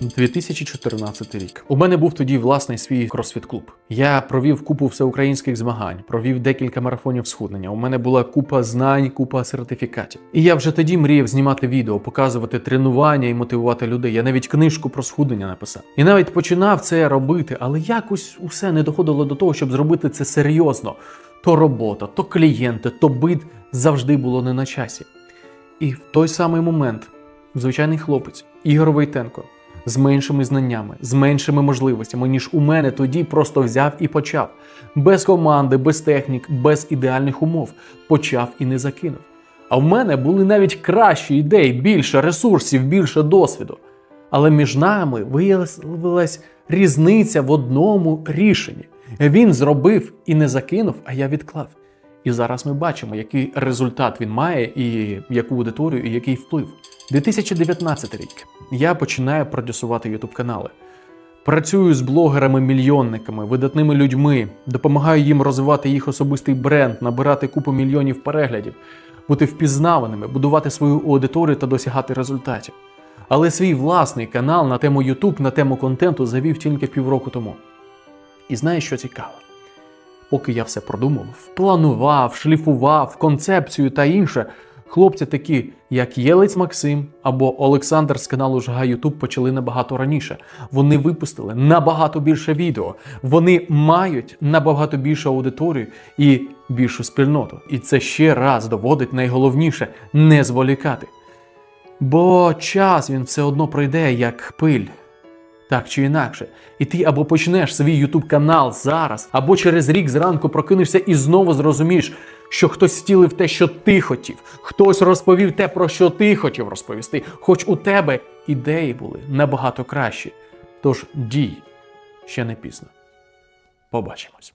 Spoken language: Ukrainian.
2014 рік. У мене був тоді власний свій кросфіт-клуб. Я провів купу всеукраїнських змагань, провів декілька марафонів схуднення. У мене була купа знань, купа сертифікатів. І я вже тоді мріяв знімати відео, показувати тренування і мотивувати людей. Я навіть книжку про схуднення написав. І навіть починав це робити, але якось усе не доходило до того, щоб зробити це серйозно. То робота, то клієнти, то бит завжди було не на часі. І в той самий момент звичайний хлопець Ігор Войтенко з меншими знаннями, з меншими можливостями, ніж у мене тоді просто взяв і почав. Без команди, без технік, без ідеальних умов. Почав і не закинув. А в мене були навіть кращі ідеї, більше ресурсів, більше досвіду. Але між нами виявилась різниця в одному рішенні. Він зробив і не закинув, а я відклав. І зараз ми бачимо, який результат він має, і яку аудиторію, і який вплив. 2019 рік. Я починаю продюсувати ютуб канали. Працюю з блогерами-мільйонниками, видатними людьми, допомагаю їм розвивати їх особистий бренд, набирати купу мільйонів переглядів, бути впізнаваними, будувати свою аудиторію та досягати результатів. Але свій власний канал на тему YouTube, на тему контенту завів тільки півроку тому. І знаєш, що цікаво? Поки я все продумував, планував, шліфував, концепцію та інше, хлопці такі, як Єлець Максим або Олександр з каналу Жага Ютуб почали набагато раніше. Вони випустили набагато більше відео. Вони мають набагато більшу аудиторію і більшу спільноту. І це ще раз доводить найголовніше не зволікати. Бо час він все одно пройде як пиль. Так чи інакше, і ти або почнеш свій ютуб канал зараз, або через рік зранку прокинешся і знову зрозумієш, що хтось втілив те, що ти хотів, хтось розповів те, про що ти хотів розповісти, хоч у тебе ідеї були набагато кращі. Тож дій ще не пізно. Побачимось.